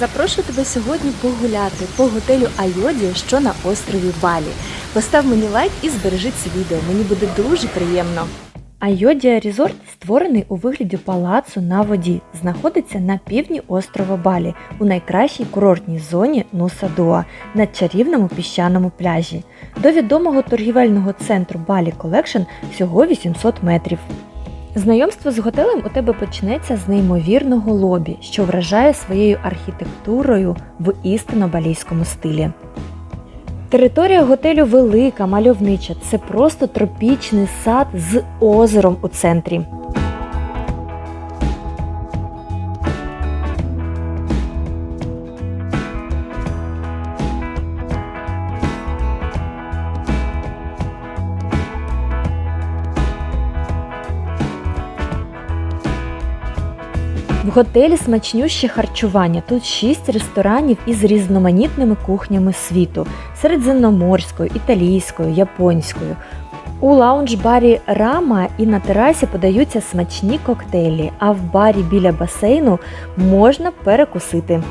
Запрошую тебе сьогодні погуляти по готелю Айоді, що на острові Балі. Постав мені лайк і збережи це відео. Мені буде дуже приємно. Айодія Резорт створений у вигляді палацу на воді. Знаходиться на півдні острова Балі у найкращій курортній зоні Нуса-Дуа на чарівному піщаному пляжі. До відомого торгівельного центру Балі Колекшн всього 800 метрів. Знайомство з готелем у тебе почнеться з неймовірного лобі, що вражає своєю архітектурою в істинно балійському стилі. Територія готелю велика, мальовнича. Це просто тропічний сад з озером у центрі. Готелі смачнюще харчування. Тут шість ресторанів із різноманітними кухнями світу: середземноморською, італійською, японською. У лаунж-барі Рама і на терасі подаються смачні коктейлі, а в барі біля басейну можна перекусити.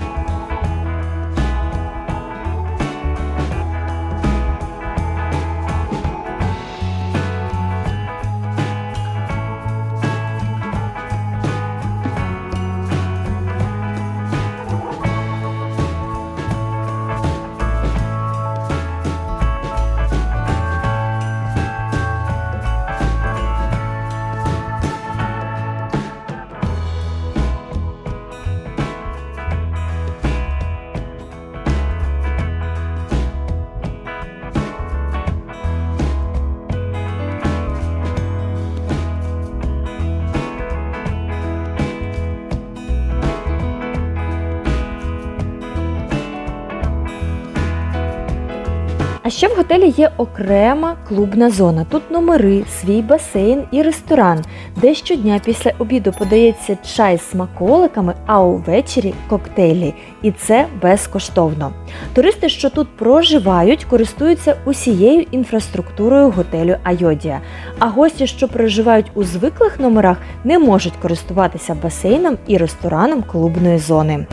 Ще в готелі є окрема клубна зона. Тут номери, свій басейн і ресторан, де щодня після обіду подається чай з смаколиками, а увечері коктейлі. І це безкоштовно. Туристи, що тут проживають, користуються усією інфраструктурою готелю Айодія. А гості, що проживають у звиклих номерах, не можуть користуватися басейном і рестораном клубної зони.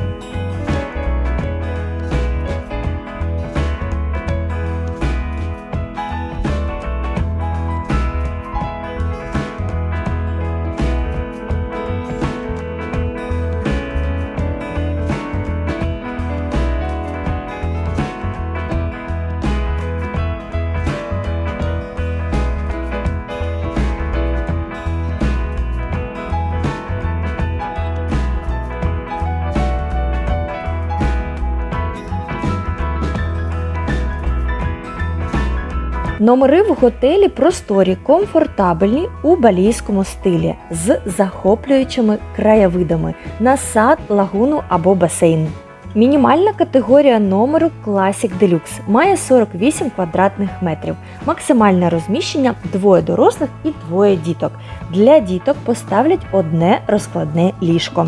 Номери в готелі просторі, комфортабельні у балійському стилі з захоплюючими краєвидами на сад, лагуну або басейн. Мінімальна категорія номеру Classic Deluxe має 48 квадратних метрів. Максимальне розміщення двоє дорослих і двоє діток. Для діток поставлять одне розкладне ліжко.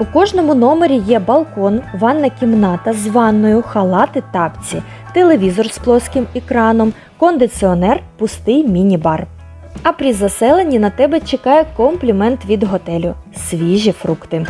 У кожному номері є балкон, ванна кімната з ванною, халати тапці, телевізор з плоским екраном, кондиціонер, пустий міні-бар. А при заселенні на тебе чекає комплімент від готелю свіжі фрукти.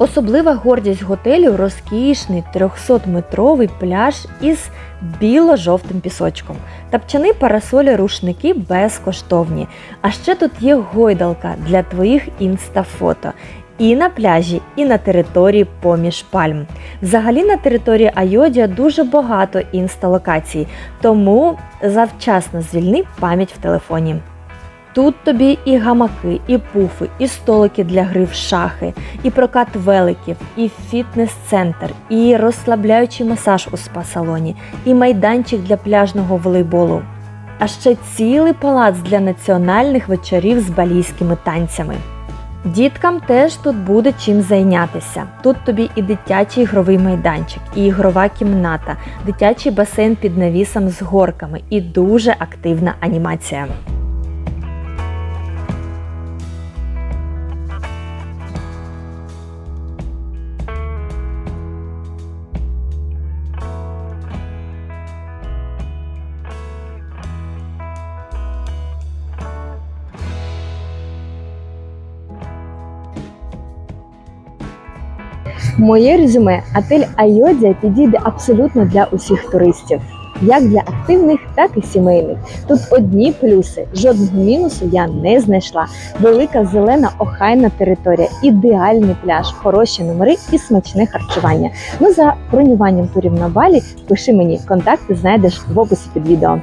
Особлива гордість готелю розкішний 300-метровий пляж із біло-жовтим пісочком. Тапчани парасолі рушники безкоштовні. А ще тут є гойдалка для твоїх інстафото. І на пляжі, і на території поміж пальм. Взагалі на території Айодія дуже багато інсталокацій, тому завчасно звільни пам'ять в телефоні. Тут тобі і гамаки, і пуфи, і столики для гри в шахи, і прокат великів, і фітнес-центр, і розслабляючий масаж у спа-салоні, і майданчик для пляжного волейболу. А ще цілий палац для національних вечорів з балійськими танцями. Діткам теж тут буде чим зайнятися. Тут тобі і дитячий ігровий майданчик, і ігрова кімната, дитячий басейн під навісом з горками і дуже активна анімація. Моє резюме отель Айодзя підійде абсолютно для усіх туристів, як для активних, так і сімейних. Тут одні плюси, жодного мінусу я не знайшла. Велика зелена охайна територія, ідеальний пляж, хороші номери і смачне харчування. Ну за бронюванням турів на балі пиши мені контакти знайдеш в описі під відео.